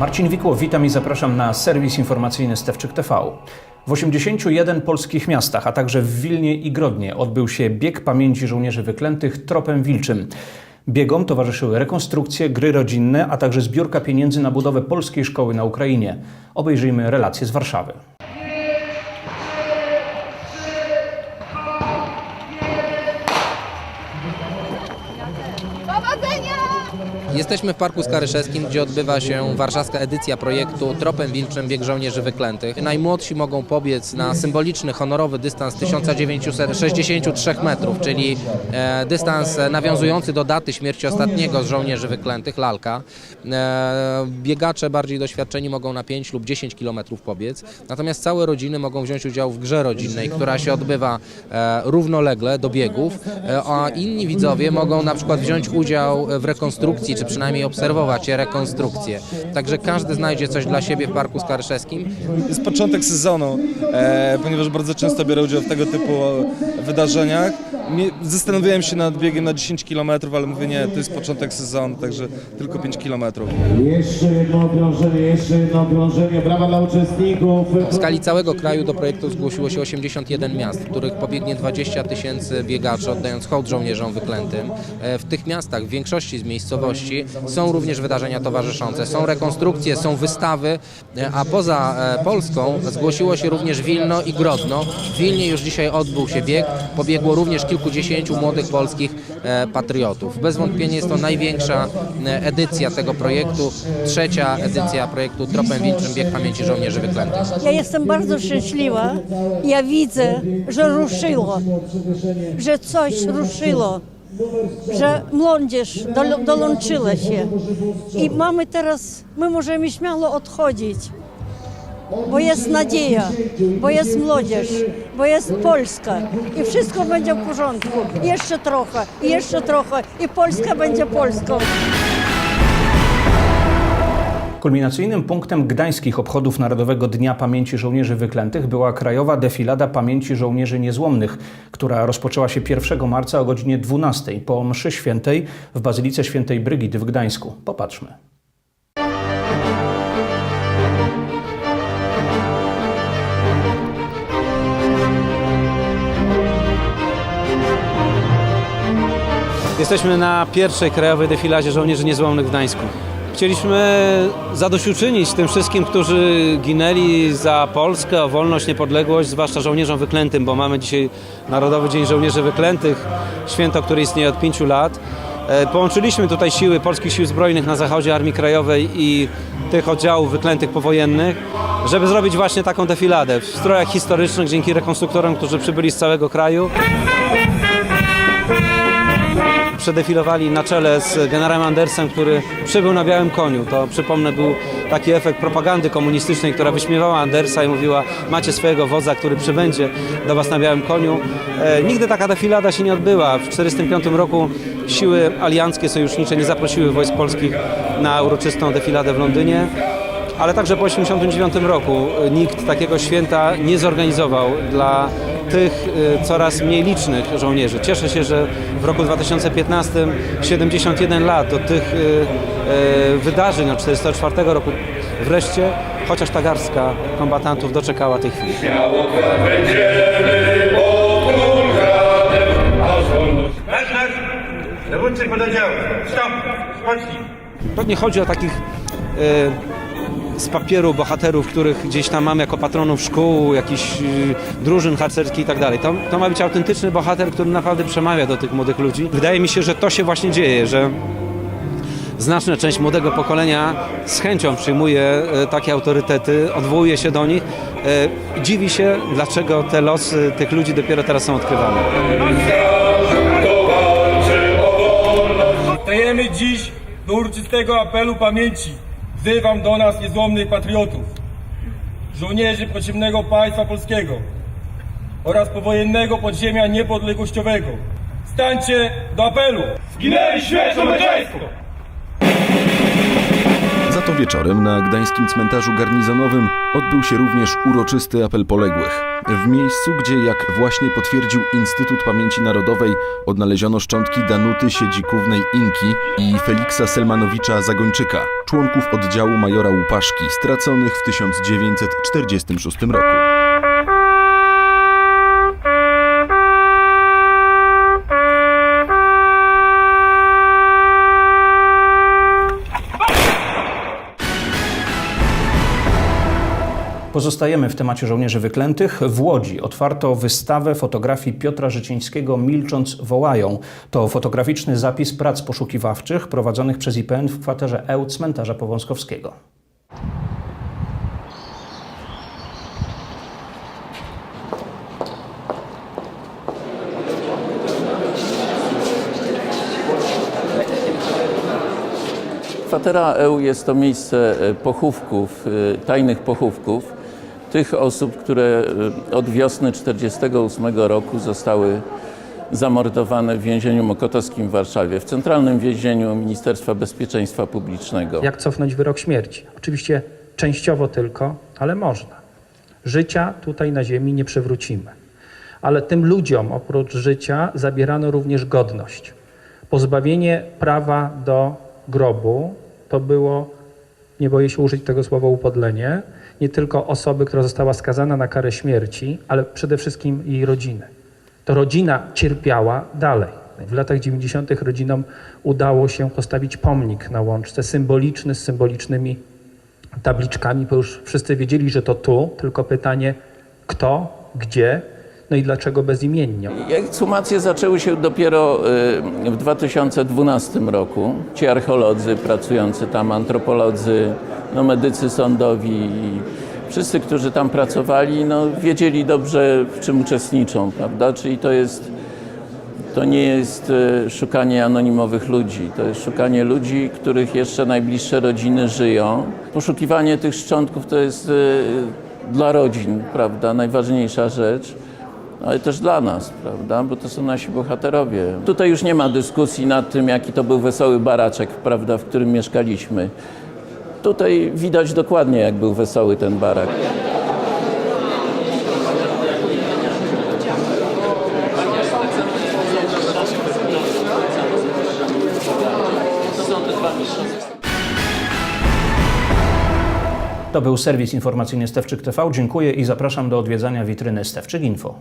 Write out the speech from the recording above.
Marcin Wikło, witam i zapraszam na serwis informacyjny Stewczyk TV. W 81 polskich miastach, a także w Wilnie i Grodnie odbył się bieg pamięci żołnierzy wyklętych tropem wilczym. Biegom towarzyszyły rekonstrukcje, gry rodzinne, a także zbiórka pieniędzy na budowę polskiej szkoły na Ukrainie. Obejrzyjmy relacje z Warszawy. Powodzenia! Jesteśmy w Parku Skaryszewskim, gdzie odbywa się warszawska edycja projektu Tropem Wilczym Bieg Żołnierzy Wyklętych. Najmłodsi mogą pobiec na symboliczny, honorowy dystans 1963 metrów, czyli e, dystans nawiązujący do daty śmierci ostatniego z żołnierzy wyklętych, Lalka. E, biegacze bardziej doświadczeni mogą na 5 lub 10 kilometrów pobiec, natomiast całe rodziny mogą wziąć udział w grze rodzinnej, która się odbywa e, równolegle do biegów, a inni widzowie mogą na przykład wziąć udział w rekonstrukcji, czy przynajmniej obserwować rekonstrukcję. Także każdy znajdzie coś dla siebie w Parku Skaryszewskim. jest początek sezonu, e, ponieważ bardzo często biorę udział w tego typu wydarzeniach. Zastanawiałem się nad biegiem na 10 km, ale mówię nie, to jest początek sezonu, także tylko 5 km. Jeszcze jedno okrążenie, jeszcze jedno okrążenie. Brawa dla uczestników. W skali całego kraju do projektu zgłosiło się 81 miast, w których pobiegnie 20 tysięcy biegaczy, oddając hołd żołnierzom wyklętym. E, W tych miastach, w większości z miejscowości, są również wydarzenia towarzyszące. Są rekonstrukcje, są wystawy, e, a poza e, Polską zgłosiło się również Wilno i Grodno. W Wilnie już dzisiaj odbył się bieg. Pobiegło również kilkudziesięciu młodych polskich e, patriotów. Bez wątpienia jest to największa e, edycja tego projektu, trzecia edycja projektu Tropem Wilczym Bieg Pamięci Żołnierzy Wyklętych. Ja jestem bardzo szczęśliwa. Ja widzę, że ruszyło, że coś ruszyło, że młodzież dołączyła się. I mamy teraz, my możemy śmiało odchodzić, bo jest nadzieja, bo jest młodzież, bo jest Polska i wszystko będzie w porządku. Jeszcze trochę, jeszcze trochę i Polska będzie Polską. Kulminacyjnym punktem gdańskich obchodów Narodowego Dnia Pamięci Żołnierzy Wyklętych była Krajowa Defilada Pamięci Żołnierzy Niezłomnych, która rozpoczęła się 1 marca o godzinie 12 po mszy świętej w Bazylice Świętej Brygidy w Gdańsku. Popatrzmy. Jesteśmy na pierwszej krajowej defiladzie żołnierzy niezłomnych w Gdańsku. Chcieliśmy zadośćuczynić tym wszystkim, którzy ginęli za Polskę, o wolność, niepodległość, zwłaszcza żołnierzom wyklętym, bo mamy dzisiaj Narodowy Dzień Żołnierzy Wyklętych, święto, które istnieje od pięciu lat. E, Połączyliśmy tutaj siły Polskich Sił Zbrojnych na zachodzie Armii Krajowej i tych oddziałów wyklętych powojennych, żeby zrobić właśnie taką defiladę w strojach historycznych dzięki rekonstruktorom, którzy przybyli z całego kraju przedefilowali na czele z generałem Andersem, który przybył na białym koniu. To przypomnę był taki efekt propagandy komunistycznej, która wyśmiewała Andersa i mówiła macie swojego wodza, który przybędzie do was na białym koniu. E, nigdy taka defilada się nie odbyła. W 1945 roku siły alianckie, sojusznicze nie zaprosiły wojsk polskich na uroczystą defiladę w Londynie. Ale także po 1989 roku nikt takiego święta nie zorganizował dla tych y, coraz mniej licznych żołnierzy. Cieszę się, że w roku 2015 71 lat od tych y, y, wydarzeń od 1944 roku wreszcie chociaż ta garstka kombatantów doczekała tej chwili. Dowódcy pododdziału. Stop! Spocznij. Pewnie chodzi o takich z papieru bohaterów, których gdzieś tam mamy jako patronów szkół, jakichś e, drużyn harcerskich i tak dalej. To, to ma być autentyczny bohater, który naprawdę przemawia do tych młodych ludzi. Wydaje mi się, że to się właśnie dzieje, że znaczna część młodego pokolenia z chęcią przyjmuje e, takie autorytety, odwołuje się do nich i dziwi się, dlaczego te losy tych ludzi dopiero teraz są odkrywane. Stajemy dziś do uroczystego apelu pamięci. Wzywam do nas niezłomnych patriotów, żołnierzy podziemnego państwa polskiego oraz powojennego podziemia niepodległościowego. Stańcie do apelu! Zginęli śmiercią męczeńską! Za to wieczorem na gdańskim cmentarzu garnizonowym odbył się również uroczysty apel poległych. W miejscu, gdzie, jak właśnie potwierdził Instytut Pamięci Narodowej, odnaleziono szczątki Danuty Siedzikównej Inki i Feliksa Selmanowicza Zagończyka, członków oddziału majora Łupaszki, straconych w 1946 roku. Pozostajemy w temacie żołnierzy wyklętych. W Łodzi otwarto wystawę fotografii Piotra Życińskiego Milcząc wołają. To fotograficzny zapis prac poszukiwawczych prowadzonych przez IPN w kwaterze EU cmentarza Powązkowskiego. Kwatera EU jest to miejsce e, pochówków, e, tajnych pochówków tych osób, które e, od wiosny 1948 roku zostały zamordowane w więzieniu mokotowskim w Warszawie, w centralnym więzieniu Ministerstwa Bezpieczeństwa Publicznego. jak cofnąć wyrok śmierci. Oczywiście częściowo tylko, ale można. Życia tutaj na ziemi nie przywrócimy. Ale tym ludziom oprócz życia zabierano również godność. Pozbawienie prawa do grobu to było, nie boję się użyć tego słowa upodlenie, nie tylko osoby, która została skazana na karę śmierci, ale przede wszystkim jej rodziny. To rodzina cierpiała dalej. W latach 90. rodzinom udało się postawić pomnik na łączce, symboliczny z symbolicznymi tabliczkami, bo już wszyscy wiedzieli, że to tu, tylko pytanie kto, gdzie, no i dlaczego bezimiennie. Ekshumacje zaczęły się dopiero y, w 2012 roku. Ci archeolodzy pracujący tam, antropolodzy, no medycy sądowi, wszyscy, którzy tam pracowali, no wiedzieli dobrze, w czym uczestniczą, prawda? Czyli to jest, to nie jest y, szukanie anonimowych ludzi, to jest szukanie ludzi, których jeszcze najbliższe rodziny żyją. Poszukiwanie tych szczątków to jest y, dla rodzin, prawda, najważniejsza rzecz ale też dla nas, prawda? Bo to są nasi bohaterowie. Tutaj już nie ma dyskusji nad tym, jaki to był wesoły baraczek, prawda, w którym mieszkaliśmy. Tutaj widać dokładnie, jak był wesoły ten barak. To był serwis informacyjny Stewczyk TV. Dziękuję i zapraszam do odwiedzania witryny Stewczyk Info.